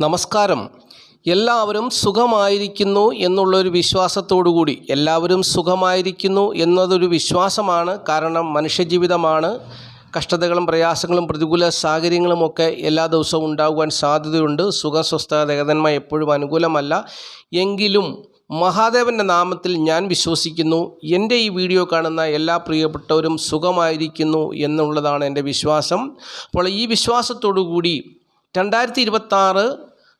നമസ്കാരം. എല്ലാവരും സുഖമായിരിക്കുന്നു എന്നുള്ളൊരു വിശ്വാസത്തോടുകൂടി എല്ലാവരും സുഖമായിരിക്കുന്നു എന്നതൊരു വിശ്വാസമാണ്. കാരണം മനുഷ്യജീവിതമാണ്. കഷ്ടതകളും പ്രയാസങ്ങളും പ്രതികൂല സാഹചര്യങ്ങളുമൊക്കെ എല്ലാ ദിവസവും ഉണ്ടാകുവാൻ സാധ്യതയുണ്ട്. സുഖസ്വസ്ഥ ദേഹതന്മ എപ്പോഴും അനുകൂലമല്ല. എങ്കിലും മഹാദേവന്റെ നാമത്തിൽ ഞാൻ വിശ്വസിക്കുന്നു. എന്റെ ഈ വീഡിയോ കാണുന്ന എല്ലാ പ്രിയപ്പെട്ടവരും സുഖമായിരിക്കുന്നു എന്നുള്ളതാണ് എന്റെ വിശ്വാസം. അപ്പോൾ ഈ വിശ്വാസത്തോടു കൂടി രണ്ടായിരത്തി ഇരുപത്താറ്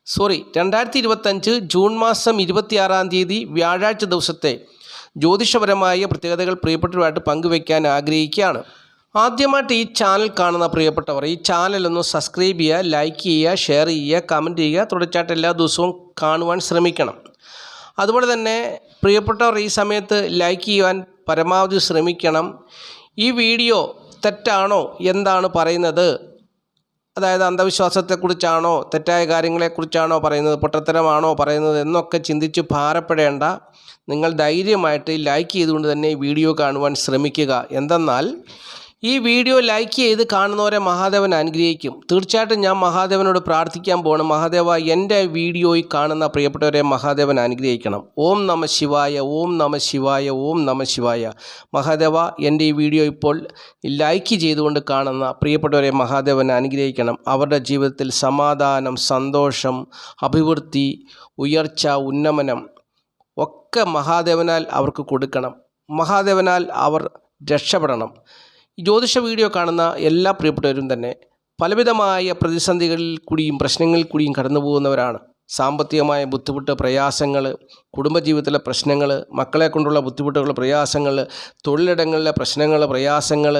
സോറി രണ്ടായിരത്തി ഇരുപത്തഞ്ച് ജൂൺ മാസം ഇരുപത്തിയാറാം തീയതി വ്യാഴാഴ്ച ദിവസത്തെ ജ്യോതിഷപരമായ പ്രത്യേകതകൾ പ്രിയപ്പെട്ടവരുമായിട്ട് പങ്കുവയ്ക്കാൻ ആഗ്രഹിക്കുകയാണ്. ആദ്യമായിട്ട് ഈ ചാനൽ കാണുന്ന പ്രിയപ്പെട്ടവർ ഈ ചാനൽ ഒന്ന് സബ്സ്ക്രൈബ് ചെയ്യുക ലൈക്ക് ചെയ്യുക ഷെയർ ചെയ്യുക കമന്റ് ചെയ്യുക. തുടർച്ചയായിട്ട് എല്ലാ ദിവസവും കാണുവാൻ ശ്രമിക്കണം. അതുപോലെ തന്നെ പ്രിയപ്പെട്ടവർ ഈ സമയത്ത് ലൈക്ക് ചെയ്യുവാൻ പരമാവധി ശ്രമിക്കണം. ഈ വീഡിയോ തെറ്റാണോ? എന്താണ് പറയുന്നത്? അതായത് അന്ധവിശ്വാസത്തെക്കുറിച്ചാണോ തെറ്റായ കാര്യങ്ങളെക്കുറിച്ചാണോ പറയുന്നത് പൊട്ടത്തരമാണോ പറയുന്നത് എന്നൊക്കെ ചിന്തിച്ച് ഭാരപ്പെടേണ്ട. നിങ്ങൾ ധൈര്യമായിട്ട് ലൈക്ക് ചെയ്തുകൊണ്ട് തന്നെ ഈ വീഡിയോ കാണുവാൻ ശ്രമിക്കുക. എന്തെന്നാൽ ഈ വീഡിയോ ലൈക്ക് ചെയ്ത് കാണുന്നവരെ മഹാദേവൻ അനുഗ്രഹിക്കും. തീർച്ചയായിട്ടും ഞാൻ മഹാദേവനോട് പ്രാർത്ഥിക്കാൻ പോകണം. മഹാദേവ എന്റെ വീഡിയോയിൽ കാണുന്ന പ്രിയപ്പെട്ടവരെ മഹാദേവൻ അനുഗ്രഹിക്കണം. ഓം നമ ശിവായ ഓം നമ ശിവായ ഓം നമ ശിവായ. മഹാദേവ എന്റെ ഈ വീഡിയോ ഇപ്പോൾ ലൈക്ക് ചെയ്തുകൊണ്ട് കാണുന്ന പ്രിയപ്പെട്ടവരെ മഹാദേവൻ അനുഗ്രഹിക്കണം. അവരുടെ ജീവിതത്തിൽ സമാധാനം സന്തോഷം അഭിവൃദ്ധി ഉയർച്ച ഉന്നമനം ഒക്കെ മഹാദേവനാൽ അവർക്ക് കൊടുക്കണം. മഹാദേവനാൽ അവർ രക്ഷപ്പെടണം. ജ്യോതിഷ വീഡിയോ കാണുന്ന എല്ലാ പ്രിയപ്പെട്ടവരും തന്നെ പലവിധമായ പ്രതിസന്ധികളിൽ കൂടിയും പ്രശ്നങ്ങളിൽ കൂടിയും കടന്നു പോകുന്നവരാണ്. സാമ്പത്തികമായ ബുദ്ധിമുട്ട് പ്രയാസങ്ങൾ കുടുംബജീവിതത്തിലെ പ്രശ്നങ്ങൾ മക്കളെ കൊണ്ടുള്ള ബുദ്ധിമുട്ടുകൾ പ്രയാസങ്ങൾ തൊഴിലിടങ്ങളിലെ പ്രശ്നങ്ങൾ പ്രയാസങ്ങൾ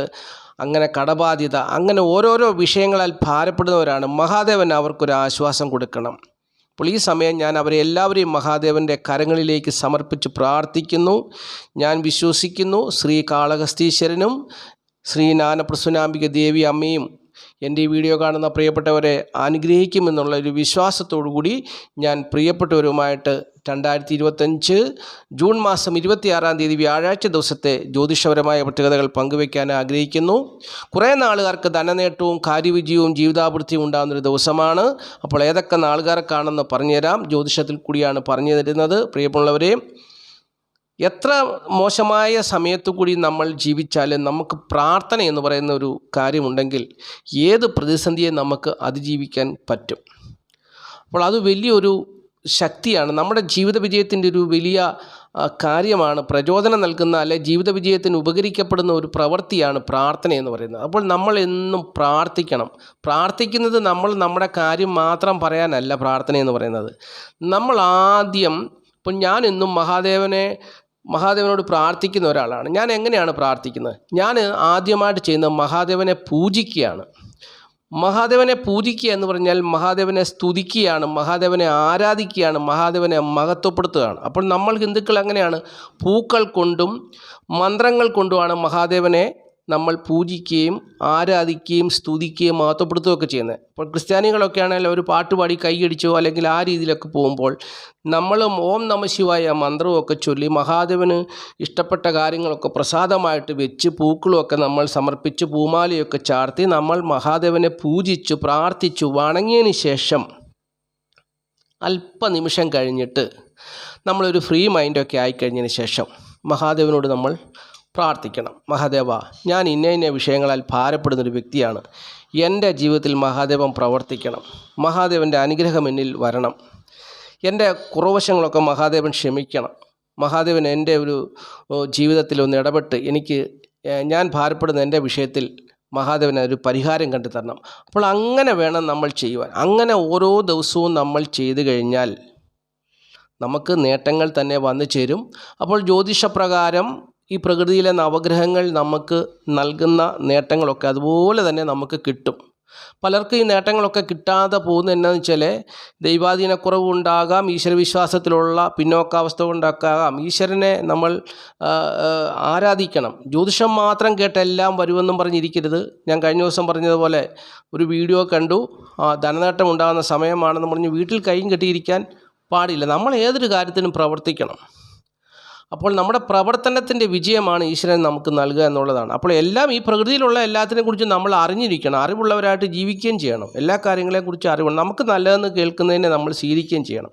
അങ്ങനെ കടബാധ്യത അങ്ങനെ ഓരോരോ വിഷയങ്ങളാൽ ഭാരപ്പെടുന്നവരാണ്. മഹാദേവൻ അവർക്കൊരു ആശ്വാസം കൊടുക്കണം. അപ്പോൾ ഈ സമയം ഞാൻ അവരെ എല്ലാവരെയും മഹാദേവന്റെ കരങ്ങളിലേക്ക് സമർപ്പിച്ച് പ്രാർത്ഥിക്കുന്നു. ഞാൻ വിശ്വസിക്കുന്നു. ശ്രീ കാളഹസ്തീശ്വരനും ശ്രീ ജ്ഞാനപ്രസുനാംബിക ദേവി അമ്മയും എന്റെ ഈ വീഡിയോ കാണുന്ന പ്രിയപ്പെട്ടവരെ അനുഗ്രഹിക്കുമെന്നുള്ള ഒരു വിശ്വാസത്തോടു കൂടി ഞാൻ പ്രിയപ്പെട്ടവരുമായിട്ട് രണ്ടായിരത്തി ഇരുപത്തഞ്ച് ജൂൺ മാസം ഇരുപത്തിയാറാം തീയതി വ്യാഴാഴ്ച ദിവസത്തെ ജ്യോതിഷപരമായ പ്രത്യേകതകൾ പങ്കുവയ്ക്കാൻ ആഗ്രഹിക്കുന്നു. കുറേ നാളുകാർക്ക് ധനനേട്ടവും കാര്യവിജയവും ജീവിതാഭിവൃദ്ധിയും ഉണ്ടാകുന്നൊരു ദിവസമാണ്. അപ്പോൾ ഏതൊക്കെ നാളുകാർക്കാണെന്ന് പറഞ്ഞുതരാം. ജ്യോതിഷത്തിൽ കൂടിയാണ് പറഞ്ഞു തരുന്നത് പ്രിയമുള്ളവരെ എത്ര മോശമായ സമയത്തു കൂടി നമ്മൾ ജീവിച്ചാലും നമുക്ക് പ്രാർത്ഥന എന്ന് പറയുന്ന ഒരു കാര്യമുണ്ടെങ്കിൽ ഏത് പ്രതിസന്ധിയെ നമുക്ക് അതിജീവിക്കാൻ പറ്റും? അപ്പോൾ അത് വലിയൊരു ശക്തിയാണ്. നമ്മുടെ ജീവിത വിജയത്തിന്റെ ഒരു വലിയ കാര്യമാണ് പ്രചോദനം നൽകുന്ന അല്ലെ ജീവിത വിജയത്തിന് ഉപകരിക്കപ്പെടുന്ന ഒരു പ്രവൃത്തിയാണ് പ്രാർത്ഥന എന്ന് പറയുന്നത്. അപ്പോൾ നമ്മൾ എന്നും പ്രാർത്ഥിക്കണം. പ്രാർത്ഥിക്കുന്നത് നമ്മൾ നമ്മുടെ കാര്യം മാത്രം പറയാനല്ല പ്രാർത്ഥന എന്ന് പറയുന്നത്. നമ്മൾ ആദ്യം ഇപ്പം ഞാൻ എന്നും മഹാദേവനെ മഹാദേവനോട് പ്രാർത്ഥിക്കുന്ന ഒരാളാണ്. ഞാൻ എങ്ങനെയാണ് പ്രാർത്ഥിക്കുന്നത്? ഞാൻ ആദ്യമായിട്ട് ചെയ്യുന്നത് മഹാദേവനെ പൂജിക്കുകയാണ്. മഹാദേവനെ പൂജിക്കുക എന്ന് പറഞ്ഞാൽ മഹാദേവനെ സ്തുതിക്കുകയാണ് മഹാദേവനെ ആരാധിക്കുകയാണ് മഹാദേവനെ മഹത്വപ്പെടുത്തുകയാണ്. അപ്പോൾ നമ്മൾ ഹിന്ദുക്കൾ അങ്ങനെയാണ്. പൂക്കൾ കൊണ്ടും മന്ത്രങ്ങൾ കൊണ്ടുമാണ് മഹാദേവനെ നമ്മൾ പൂജിക്കുകയും ആരാധിക്കുകയും സ്തുതിക്കുകയും മഹത്വപ്പെടുത്തുകയൊക്കെ ചെയ്യുന്നത്. ഇപ്പോൾ ക്രിസ്ത്യാനികളൊക്കെ ആണെങ്കിൽ ഒരു പാട്ട് പാടി കൈയടിച്ചോ അല്ലെങ്കിൽ ആ രീതിയിലൊക്കെ പോകുമ്പോൾ നമ്മളും ഓം നമ ശിവായ മന്ത്രമൊക്കെ ചൊല്ലി മഹാദേവന് ഇഷ്ടപ്പെട്ട കാര്യങ്ങളൊക്കെ പ്രസാദമായിട്ട് വെച്ച് പൂക്കളുമൊക്കെ നമ്മൾ സമർപ്പിച്ച് പൂമാലയൊക്കെ ചാർത്തി നമ്മൾ മഹാദേവനെ പൂജിച്ചു പ്രാർത്ഥിച്ചു വണങ്ങിയതിന് ശേഷം അല്പനിമിഷം കഴിഞ്ഞിട്ട് നമ്മളൊരു ഫ്രീ മൈൻഡൊക്കെ ആയിക്കഴിഞ്ഞതിന് ശേഷം മഹാദേവനോട് നമ്മൾ പ്രാർത്ഥിക്കണം. മഹാദേവ ഞാൻ ഇന്ന ഇന്ന വിഷയങ്ങളാൽ ഭാരപ്പെടുന്നൊരു വ്യക്തിയാണ്. എന്റെ ജീവിതത്തിൽ മഹാദേവം പ്രവർത്തിക്കണം. മഹാദേവന്റെ അനുഗ്രഹം എന്നിൽ വരണം. എന്റെ കുറവശങ്ങളൊക്കെ മഹാദേവൻ ക്ഷമിക്കണം. മഹാദേവൻ എന്റെ ഒരു ജീവിതത്തിൽ ഒന്ന് ഇടപെട്ട് എനിക്ക് ഞാൻ ഭാരപ്പെടുന്ന എന്റെ വിഷയത്തിൽ മഹാദേവന് ഒരു പരിഹാരം കണ്ടു അപ്പോൾ അങ്ങനെ വേണം നമ്മൾ ചെയ്യുവാൻ. അങ്ങനെ ഓരോ ദിവസവും നമ്മൾ ചെയ്തു കഴിഞ്ഞാൽ നമുക്ക് നേട്ടങ്ങൾ തന്നെ വന്നു ചേരും. അപ്പോൾ ജ്യോതിഷപ്രകാരം ഈ പ്രകൃതിയിലെ നവഗ്രഹങ്ങൾ നമുക്ക് നൽകുന്ന നേട്ടങ്ങളൊക്കെ അതുപോലെ തന്നെ നമുക്ക് കിട്ടും. പലർക്കും ഈ നേട്ടങ്ങളൊക്കെ കിട്ടാതെ പോകുന്ന എന്നാന്ന് വെച്ചാൽ ദൈവാധീനക്കുറവ് ഉണ്ടാകാം ഈശ്വരവിശ്വാസത്തിലുള്ള പിന്നോക്കാവസ്ഥ കൊണ്ടാക്കാം. ഈശ്വരനെ നമ്മൾ ആരാധിക്കണം. ജ്യോതിഷം മാത്രം കേട്ട് എല്ലാം വരുമെന്നും പറഞ്ഞിരിക്കരുത്. ഞാൻ കഴിഞ്ഞ ദിവസം പറഞ്ഞതുപോലെ ഒരു വീഡിയോ കണ്ടു. ധനനേട്ടം ഉണ്ടാകുന്ന സമയമാണെന്ന് പറഞ്ഞ് വീട്ടിൽ കൈയും കെട്ടിയിരിക്കാൻ പാടില്ല. നമ്മൾ ഏതൊരു കാര്യത്തിനും പ്രവർത്തിക്കണം. അപ്പോൾ നമ്മുടെ പ്രവർത്തനത്തിന്റെ വിജയമാണ് ഈശ്വരൻ നമുക്ക് നൽകുക എന്നുള്ളതാണ്. അപ്പോൾ എല്ലാം ഈ പ്രകൃതിയിലുള്ള എല്ലാത്തിനെ കുറിച്ച് നമ്മൾ അറിഞ്ഞിരിക്കണം അറിവുള്ളവരായിട്ട് ജീവിക്കുകയും ചെയ്യണം. എല്ലാ കാര്യങ്ങളെക്കുറിച്ച് അറിവ് നമുക്ക് നല്ലതെന്ന് കേൾക്കുന്നതിനെ നമ്മൾ സ്വീകരിക്കുകയും ചെയ്യണം.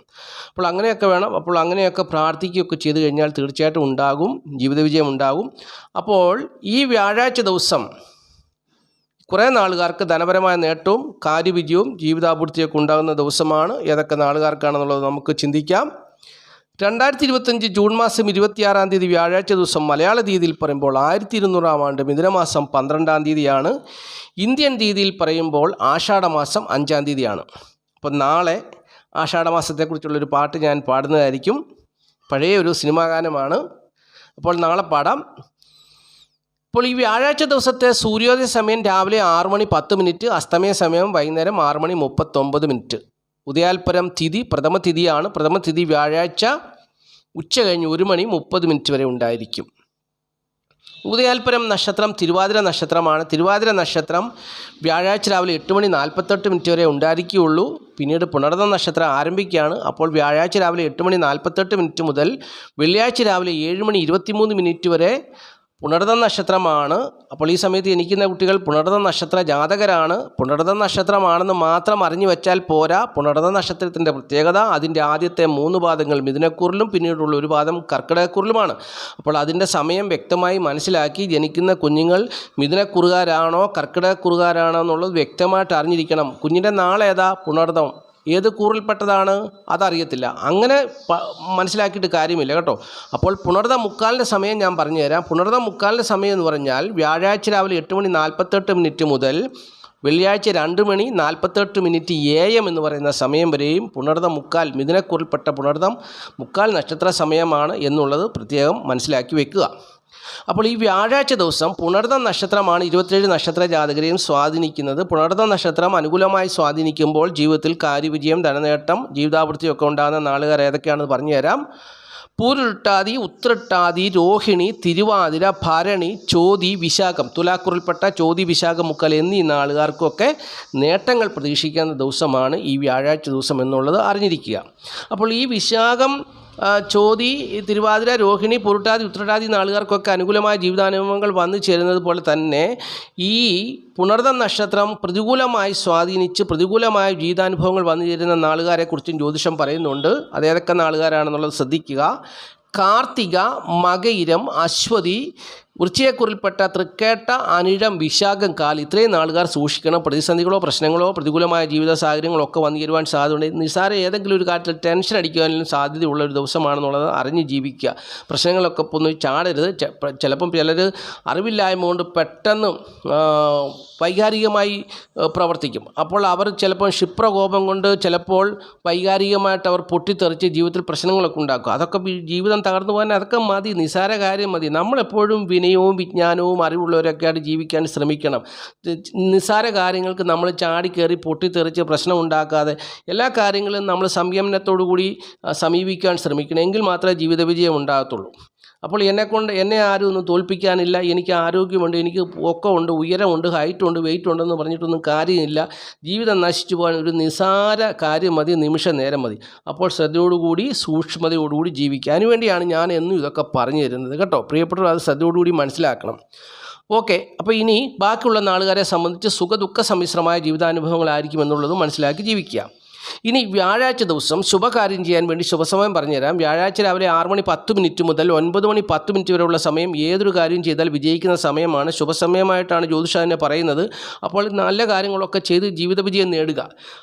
അപ്പോൾ അങ്ങനെയൊക്കെ വേണം. അപ്പോൾ അങ്ങനെയൊക്കെ പ്രാർത്ഥിക്കുകയൊക്കെ ചെയ്തു കഴിഞ്ഞാൽ തീർച്ചയായിട്ടും ഉണ്ടാകും ജീവിത വിജയം ഉണ്ടാകും. അപ്പോൾ ഈ വ്യാഴാഴ്ച ദിവസം കുറേ നാളുകാർക്ക് ധനപരമായ നേട്ടവും കാര്യവിജയവും ജീവിതാപൂർത്തിയൊക്കെ ഉണ്ടാകുന്ന ദിവസമാണ്. ഏതൊക്കെ നാളുകാർക്കാണെന്നുള്ളത് നമുക്ക് ചിന്തിക്കാം. രണ്ടായിരത്തി ഇരുപത്തഞ്ച് ജൂൺ മാസം ഇരുപത്തിയാറാം തീയതി വ്യാഴാഴ്ച ദിവസം മലയാള തീയതിയിൽ പറയുമ്പോൾ ആയിരത്തി ഇരുന്നൂറാം ആണ്ട് മിഥുനമാസം പന്ത്രണ്ടാം തീയതിയാണ്. ഇന്ത്യൻ തീയതിയിൽ പറയുമ്പോൾ ആഷാഢമാസം അഞ്ചാം തീയതിയാണ്. അപ്പം നാളെ ആഷാഢമാസത്തെക്കുറിച്ചുള്ളൊരു പാട്ട് ഞാൻ പാടുന്നതായിരിക്കും. പഴയ ഒരു സിനിമാ ഗാനമാണ്. അപ്പോൾ നാളെ പാടാം. ഇപ്പോൾ ഈ വ്യാഴാഴ്ച ദിവസത്തെ സൂര്യോദയ സമയം രാവിലെ ആറ് മണി പത്ത് മിനിറ്റ് അസ്തമയ സമയം വൈകുന്നേരം ആറ് മണി മുപ്പത്തൊമ്പത് മിനിറ്റ്. ഉദയാൽപരം തിഥി പ്രഥമ തിഥിയാണ്. പ്രഥമ തിഥി വ്യാഴാഴ്ച ഉച്ച കഴിഞ്ഞ് ഒരു മണി മുപ്പത് മിനിറ്റ് വരെ ഉണ്ടായിരിക്കും. ഉദയാൽപരം നക്ഷത്രം തിരുവാതിര നക്ഷത്രമാണ്. തിരുവാതിര നക്ഷത്രം വ്യാഴാഴ്ച രാവിലെ എട്ട് മണി നാൽപ്പത്തെട്ട് മിനിറ്റ് വരെ ഉണ്ടായിരിക്കുകയുള്ളൂ. പിന്നീട് പുണർന്ന നക്ഷത്രം ആരംഭിക്കുകയാണ്. അപ്പോൾ വ്യാഴാഴ്ച രാവിലെ എട്ട് മണി നാൽപ്പത്തെട്ട് മിനിറ്റ് മുതൽ വെള്ളിയാഴ്ച രാവിലെ ഏഴ് മണി ഇരുപത്തിമൂന്ന് മിനിറ്റ് വരെ പുണർദ നക്ഷത്രമാണ്. അപ്പോൾ ഈ സമയത്ത് ജനിക്കുന്ന കുട്ടികൾ പുണർദ നക്ഷത്ര ജാതകരാണ്. പുണർദ നക്ഷത്രമാണെന്ന് മാത്രം അറിഞ്ഞു വെച്ചാൽ പോരാ. പുണർദ നക്ഷത്രത്തിന്റെ പ്രത്യേകത അതിന്റെ ആദ്യത്തെ മൂന്ന് പാദങ്ങൾ മിഥുനക്കൂറിലും പിന്നീടുള്ള ഒരു പാദം കർക്കിടകക്കൂറിലുമാണ്. അപ്പോൾ അതിന്റെ സമയം വ്യക്തമായി മനസ്സിലാക്കി ജനിക്കുന്ന കുഞ്ഞുങ്ങൾ മിഥുനക്കുറുകാരാണോ കർക്കിടകക്കുറുകാരാണോ എന്നുള്ളത് വ്യക്തമായിട്ട് അറിഞ്ഞിരിക്കണം. കുഞ്ഞിന്റെ നാളേതാ? പുണർദം. ഏത് കൂറിൽപ്പെട്ടതാണ് അതറിയത്തില്ല. അങ്ങനെ മനസ്സിലാക്കിയിട്ട് കാര്യമില്ല കേട്ടോ. അപ്പോൾ പുണർത മുക്കാലിന്റെ സമയം ഞാൻ പറഞ്ഞു തരാം പുണർത മുക്കാലിന്റെ സമയം എന്ന് പറഞ്ഞാൽ വ്യാഴാഴ്ച രാവിലെ എട്ട് മണി നാൽപ്പത്തെട്ട് മിനിറ്റ് മുതൽ വെള്ളിയാഴ്ച രണ്ട് മണി നാൽപ്പത്തെട്ട് മിനിറ്റ് എ എം എന്ന് പറയുന്ന സമയം വരെയും പുണർതം മുക്കാൽ മിഥുനക്കുറിൽപ്പെട്ട പുണർതം മുക്കാൽ നക്ഷത്ര സമയമാണ് എന്നുള്ളത് പ്രത്യേകം മനസ്സിലാക്കി വെക്കുക. അപ്പോൾ ഈ വ്യാഴാഴ്ച ദിവസം പുണർദ നക്ഷത്രമാണ് ഇരുപത്തിയേഴ് നക്ഷത്ര ജാതകരെയും സ്വാധീനിക്കുന്നത്. പുണർദ നക്ഷത്രം അനുകൂലമായി സ്വാധീനിക്കുമ്പോൾ ജീവിതത്തിൽ കാര്യവിജയം ധനനേട്ടം ജീവിതാവൃത്തിയൊക്കെ ഉണ്ടാകുന്ന നാളുകാർ ഏതൊക്കെയാണെന്ന് പറഞ്ഞുതരാം. പൂരുട്ടാതി ഉത്രട്ടാതി രോഹിണി തിരുവാതിര ഭരണി ചോതി വിശാഖം തുലാക്കുറിൽപ്പെട്ട ചോതി വിശാഖം മുക്കൽ എന്നീ നാളുകാർക്കൊക്കെ നേട്ടങ്ങൾ പ്രതീക്ഷിക്കുന്ന ദിവസമാണ് ഈ വ്യാഴാഴ്ച ദിവസം എന്നുള്ളത് അറിഞ്ഞിരിക്കുക. അപ്പോൾ ഈ വിശാഖം ചോതി തിരുവാതിര രോഹിണി പുരുട്ടാതി ഉത്രട്ടാതി നാളുകാർക്കൊക്കെ അനുകൂലമായ ജീവിതാനുഭവങ്ങൾ വന്നു ചേരുന്നത് പോലെ തന്നെ ഈ പുണർദ നക്ഷത്രം പ്രതികൂലമായി സ്വാധീനിച്ച് പ്രതികൂലമായ ജീവിതാനുഭവങ്ങൾ വന്നു ചേരുന്ന നാളുകാരെക്കുറിച്ചും ജ്യോതിഷം പറയുന്നുണ്ട്. അത് ഏതൊക്കെ നാളുകാരാണെന്നുള്ളത് ശ്രദ്ധിക്കുക. കാർത്തിക മകയിരം അശ്വതി വൃശ്ചികക്കുറിൽപ്പെട്ട തൃക്കേട്ട അനിഴം വിശാഖം കാൽ ഇത്രയും നാളുകാർ സൂക്ഷിക്കണം. പ്രതിസന്ധികളോ പ്രശ്നങ്ങളോ പ്രതികൂലമായ ജീവിത സാഹചര്യങ്ങളോ ഒക്കെ വന്നു ചേരുവാൻ സാധ്യതയുണ്ട്. നിസ്സാര ഏതെങ്കിലും ഒരു കാര്യത്തിൽ ടെൻഷൻ അടിക്കുവാനും സാധ്യതയുള്ള ഒരു ദിവസമാണെന്നുള്ളത് അറിഞ്ഞ് ജീവിക്കുക. പ്രശ്നങ്ങളൊക്കെ ഒന്ന് ചാടരുത്. ചിലപ്പം ചിലർ അറിവില്ലായ്മ കൊണ്ട് പെട്ടെന്ന് വൈകാരികമായി പ്രവർത്തിക്കും. അപ്പോൾ അവർ ചിലപ്പോൾ ക്ഷിപ്രകോപം കൊണ്ട് ചിലപ്പോൾ വൈകാരികമായിട്ട് അവർ പൊട്ടിത്തെറിച്ച് ജീവിതത്തിൽ പ്രശ്നങ്ങളൊക്കെ ഉണ്ടാക്കും. അതൊക്കെ ജീവിതം തകർന്നു പോകാൻ അതൊക്കെ മതി. നിസാര കാര്യം മതി. നമ്മളെപ്പോഴും വിനയവും വിജ്ഞാനവും അറിവുള്ളവരൊക്കെയായിട്ട് ജീവിക്കാൻ ശ്രമിക്കണം. നിസ്സാര കാര്യങ്ങൾക്ക് നമ്മൾ ചാടിക്കയറി പൊട്ടിത്തെറിച്ച് പ്രശ്നം ഉണ്ടാക്കാതെ എല്ലാ കാര്യങ്ങളും നമ്മൾ സംയമനത്തോടു കൂടി സമീപിക്കാൻ ശ്രമിക്കണം. എങ്കിൽ മാത്രമേ ജീവിത വിജയം ഉണ്ടാകത്തുള്ളൂ. അപ്പോൾ എന്നെക്കൊണ്ട് എന്നെ ആരും ഒന്നും തോൽപ്പിക്കാനില്ല. എനിക്ക് ആരോഗ്യമുണ്ട് എനിക്ക് പൊക്കമുണ്ട് ഉയരമുണ്ട് ഹൈറ്റുണ്ട് വെയിറ്റ് ഉണ്ടെന്ന് പറഞ്ഞിട്ടൊന്നും കാര്യമില്ല. ജീവിതം നശിച്ചു പോകാൻ ഒരു നിസാര കാര്യം മതി നിമിഷ നേരം മതി. അപ്പോൾ ശ്രദ്ധയോടുകൂടി സൂക്ഷ്മതയോടുകൂടി ജീവിക്കാൻ വേണ്ടിയാണ് ഞാൻ എന്നും ഇതൊക്കെ പറഞ്ഞു തരുന്നത് കേട്ടോ. പ്രിയപ്പെട്ടവർ അത് ശ്രദ്ധയോടുകൂടി മനസ്സിലാക്കണം. ഓക്കെ അപ്പോൾ ഇനി ബാക്കിയുള്ള നാളുകാരെ സംബന്ധിച്ച് സുഖ ദുഃഖ സമ്മിശ്രമായ ജീവിതാനുഭവങ്ങളായിരിക്കും എന്നുള്ളത് മനസ്സിലാക്കി ജീവിക്കുക. ഇനി വ്യാഴാഴ്ച ദിവസം ശുഭകാര്യം ചെയ്യാൻ വേണ്ടി ശുഭസമയം പറഞ്ഞുതരാം. വ്യാഴാഴ്ച രാവിലെ ആറ് മണി പത്ത് മിനിറ്റ് മുതൽ ഒൻപത് മണി പത്ത് മിനിറ്റ് വരെയുള്ള സമയം ഏതൊരു കാര്യം ചെയ്താൽ വിജയിക്കുന്ന സമയമാണ്. ശുഭസമയമായിട്ടാണ് ജ്യോതിഷാദിനെ പറയുന്നത്. അപ്പോൾ നല്ല കാര്യങ്ങളൊക്കെ ചെയ്ത് ജീവിത വിജയം നേടുക.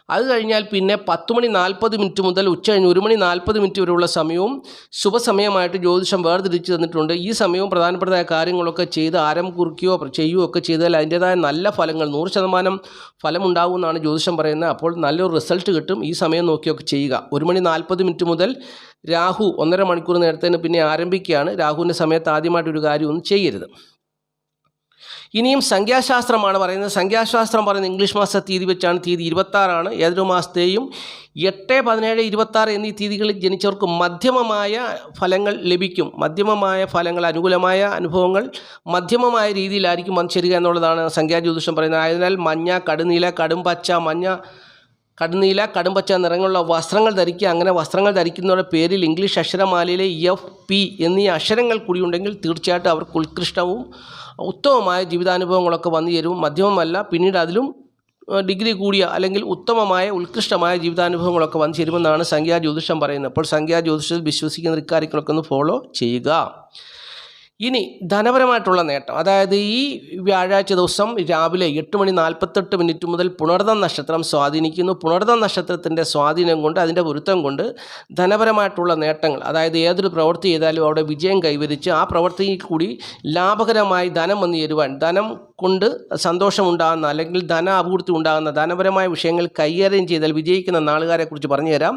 അത് കഴിഞ്ഞാൽ പിന്നെ പത്ത് മണി നാൽപ്പത് മിനിറ്റ് മുതൽ ഉച്ച കഴിഞ്ഞ് ഒരു മണി നാൽപ്പത് മിനിറ്റ് വരെയുള്ള സമയവും ശുഭസമയമായിട്ട് ജ്യോതിഷം വേർതിരിച്ച് തന്നിട്ടുണ്ട്. ഈ സമയവും പ്രധാനപ്പെട്ടതായ കാര്യങ്ങളൊക്കെ ചെയ്ത് ആരം കുറിക്കുകയോ ചെയ്യുകയോ ഒക്കെ ചെയ്താൽ അതിന്റേതായ നല്ല ഫലങ്ങൾ നൂറ് ശതമാനം ഫലമുണ്ടാകുമെന്നാണ് ജ്യോതിഷം പറയുന്നത്. അപ്പോൾ നല്ലൊരു റിസൾട്ട് കിട്ടും. ഈ സമയം നോക്കിയൊക്കെ ചെയ്യുക. ഒരു മണി നാൽപ്പത് മിനിറ്റ് മുതൽ രാഹു ഒന്നര മണിക്കൂർ നേരത്തേന് പിന്നെ ആരംഭിക്കുകയാണ്. രാഹുവിന്റെ സമയത്ത് ആദ്യമായിട്ട് ഒരു കാര്യമൊന്നും ചെയ്യരുത്. ഇനിയും സംഖ്യാശാസ്ത്രമാണ് പറയുന്നത്. സംഖ്യാശാസ്ത്രം പറയുന്നത് ഇംഗ്ലീഷ് മാസ തീയതി വെച്ചാണ്. തീയതി ഇരുപത്താറാണ്. ഏതൊരു മാസത്തെയും എട്ട് പതിനേഴ് ഇരുപത്താറ് എന്നീ തീയതികളിൽ ജനിച്ചവർക്ക് മധ്യമമായ ഫലങ്ങൾ ലഭിക്കും. മധ്യമമായ ഫലങ്ങൾ അനുകൂലമായ അനുഭവങ്ങൾ മധ്യമമായ രീതിയിലായിരിക്കും വന്നു ചേരുക എന്നുള്ളതാണ് സംഖ്യാജ്യോതിഷം പറയുന്നത്. ആയതിനാൽ മഞ്ഞ കടുനീല കടും പച്ച മഞ്ഞ കടുനീല കടുംപച്ച നിറങ്ങളുള്ള വസ്ത്രങ്ങൾ ധരിക്കുക. അങ്ങനെ വസ്ത്രങ്ങൾ ധരിക്കുന്നവരുടെ പേരിൽ ഇംഗ്ലീഷ് അക്ഷരമാലയിലെ എഫ് പി എന്നീ അക്ഷരങ്ങൾ കൂടിയുണ്ടെങ്കിൽ തീർച്ചയായിട്ടും അവർക്ക് ഉത്കൃഷ്ടവും ഉത്തമമായ ജീവിതാനുഭവങ്ങളൊക്കെ വന്നു ചേരും. മധ്യമമല്ല പിന്നീട് അതിലും ഡിഗ്രി കൂടിയ അല്ലെങ്കിൽ ഉത്തമമായ ഉത്കൃഷ്ടമായ ജീവിതാനുഭവങ്ങളൊക്കെ വന്നു ചേരുമെന്നാണ് സംഖ്യാ ജ്യോതിഷം പറയുന്നത്. അപ്പോൾ സംഖ്യാ ജ്യോതിഷത്തിൽ വിശ്വസിക്കുന്ന ഇക്കാര്യങ്ങളൊക്കെ ഒന്ന് ഫോളോ ചെയ്യുക. ഇനി ധനപരമായിട്ടുള്ള നേട്ടം. അതായത് ഈ വ്യാഴാഴ്ച ദിവസം രാവിലെ എട്ട് മണി നാൽപ്പത്തെട്ട് മിനിറ്റ് മുതൽ പുണർദം നക്ഷത്രം സ്വാധീനിക്കുന്നു. പുണർദം നക്ഷത്രത്തിന്റെ സ്വാധീനം കൊണ്ട് അതിന്റെ പൊരുത്തം കൊണ്ട് ധനപരമായിട്ടുള്ള നേട്ടങ്ങൾ അതായത് ഏതൊരു പ്രവൃത്തി ചെയ്താലും അവിടെ വിജയം കൈവരിച്ച് ആ പ്രവൃത്തിയിൽ കൂടി ലാഭകരമായി ധനം വന്നു ചേരുവാൻ ധനം കൊണ്ട് സന്തോഷമുണ്ടാകുന്ന അല്ലെങ്കിൽ ധന അഭിവൃദ്ധി ഉണ്ടാകുന്ന ധനപരമായ വിഷയങ്ങൾ കൈകാര്യം ചെയ്താൽ വിജയിക്കുന്ന നാളുകാരെക്കുറിച്ച് പറഞ്ഞുതരാം.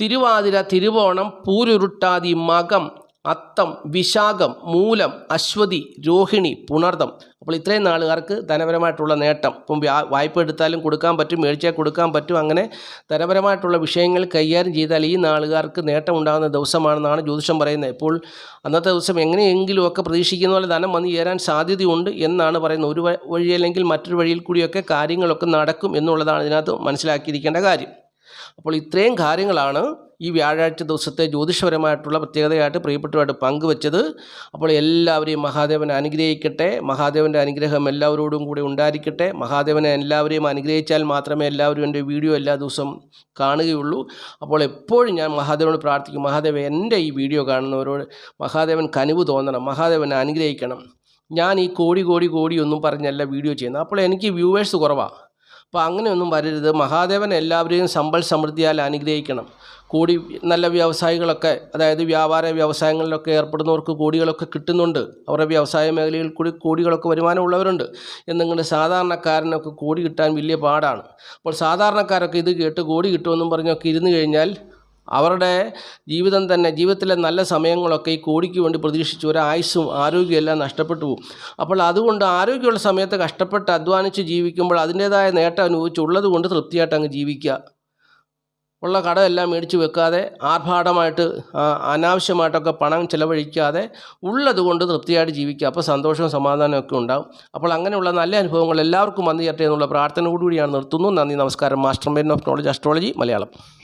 തിരുവാതിര തിരുവോണം പൂരുരുട്ടാതി മകം അത്തം വിശാഖം മൂലം അശ്വതി രോഹിണി പുണർദം. അപ്പോൾ ഇത്രയും നാളുകാർക്ക് ധനപരമായിട്ടുള്ള നേട്ടം. ഇപ്പം വ്യാ- വായ്പ എടുത്താലും കൊടുക്കാൻ പറ്റും മേടിച്ചാൽ കൊടുക്കാൻ പറ്റും അങ്ങനെ ധനപരമായിട്ടുള്ള വിഷയങ്ങൾ കൈകാര്യം ചെയ്താൽ ഈ നാളുകാർക്ക് നേട്ടം ഉണ്ടാകുന്ന ദിവസമാണെന്നാണ് ജ്യോതിഷം പറയുന്നത്. ഇപ്പോൾ അന്നത്തെ ദിവസം എങ്ങനെയെങ്കിലും ഒക്കെ പ്രതീക്ഷിക്കുന്ന പോലെ ധനം വന്നു ചേരാൻ സാധ്യതയുണ്ട് എന്നാണ് പറയുന്നത്. ഒരു വഴി അല്ലെങ്കിൽ മറ്റൊരു വഴിയിൽ കൂടിയൊക്കെ കാര്യങ്ങളൊക്കെ നടക്കും എന്നുള്ളതാണ് ഇതിനകത്ത് മനസ്സിലാക്കിയിരിക്കേണ്ട കാര്യം. അപ്പോൾ ഇത്രയും കാര്യങ്ങളാണ് ഈ വ്യാഴാഴ്ച ദിവസത്തെ ജ്യോതിഷപരമായിട്ടുള്ള പ്രത്യേകതയായിട്ട് പ്രിയപ്പെട്ടവരായിട്ട് പങ്കുവച്ചത് അപ്പോൾ എല്ലാവരെയും മഹാദേവൻ അനുഗ്രഹിക്കട്ടെ മഹാദേവന്റെ അനുഗ്രഹം എല്ലാവരോടും കൂടി ഉണ്ടായിരിക്കട്ടെ മഹാദേവനെ എല്ലാവരെയും അനുഗ്രഹിച്ചാൽ മാത്രമേ എല്ലാവരും എന്റെ വീഡിയോ എല്ലാ ദിവസവും കാണുകയുള്ളൂ. അപ്പോൾ എപ്പോഴും ഞാൻ മഹാദേവനോട് പ്രാർത്ഥിക്കും മഹാദേവൻ എന്റെ ഈ വീഡിയോ കാണുന്നവരോട് മഹാദേവൻ കനിവ് തോന്നണം മഹാദേവനെ അനുഗ്രഹിക്കണം. ഞാൻ ഈ കോടി കോടി കോടി ഒന്നും പറഞ്ഞല്ല വീഡിയോ ചെയ്യുന്നത്. അപ്പോൾ എനിക്ക് വ്യൂവേഴ്സ് കുറവാണ് അപ്പോൾ അങ്ങനെയൊന്നും വരരുത്. മഹാദേവൻ എല്ലാവരെയും സമ്പൽ സമൃദ്ധിയാൽ അനുഗ്രഹിക്കണം. കൂടി നല്ല വ്യവസായികളൊക്കെ അതായത് വ്യാപാര വ്യവസായങ്ങളിലൊക്കെ ഏർപ്പെടുന്നവർക്ക് കൂടികളൊക്കെ കിട്ടുന്നുണ്ട്. അവരുടെ വ്യവസായ മേഖലയിൽ കൂടി കൂടികളൊക്കെ വരുമാനമുള്ളവരുണ്ട്. എന്നിങ്ങനെ സാധാരണക്കാരനൊക്കെ കൂടി കിട്ടാൻ വലിയ പാടാണ്. അപ്പോൾ സാധാരണക്കാരൊക്കെ ഇത് കേട്ട് കൂടി കിട്ടുമെന്നും പറഞ്ഞൊക്കെ ഇരുന്ന് കഴിഞ്ഞാൽ അവരുടെ ജീവിതം തന്നെ ജീവിതത്തിലെ നല്ല സമയങ്ങളൊക്കെ ഈ കോടിക്ക് വേണ്ടി പ്രതീക്ഷിച്ച് ഒരു ആയുസ്സും ആരോഗ്യവും എല്ലാം നഷ്ടപ്പെട്ടു പോകും. അപ്പോൾ അതുകൊണ്ട് ആരോഗ്യമുള്ള സമയത്ത് കഷ്ടപ്പെട്ട് അധ്വാനിച്ച് ജീവിക്കുമ്പോൾ അതിന്റേതായ നേട്ടം അനുഭവിച്ച് ഉള്ളത് കൊണ്ട് തൃപ്തിയായിട്ട് അങ്ങ് ജീവിക്കുക. ഉള്ള കടമെല്ലാം മേടിച്ച് വെക്കാതെ ആർഭാടമായിട്ട് അനാവശ്യമായിട്ടൊക്കെ പണം ചിലവഴിക്കാതെ ഉള്ളത് കൊണ്ട് തൃപ്തിയായിട്ട് ജീവിക്കുക. അപ്പോൾ സന്തോഷവും സമാധാനവും ഒക്കെ ഉണ്ടാവും. അപ്പോൾ അങ്ങനെയുള്ള നല്ല അനുഭവങ്ങൾ എല്ലാവർക്കും വന്നു ചേരട്ടെ എന്നുള്ള കൂടിയാണ് നിർത്തുന്നു. നന്ദി നമസ്കാരം. Master main of knowledge astrology Malayalam.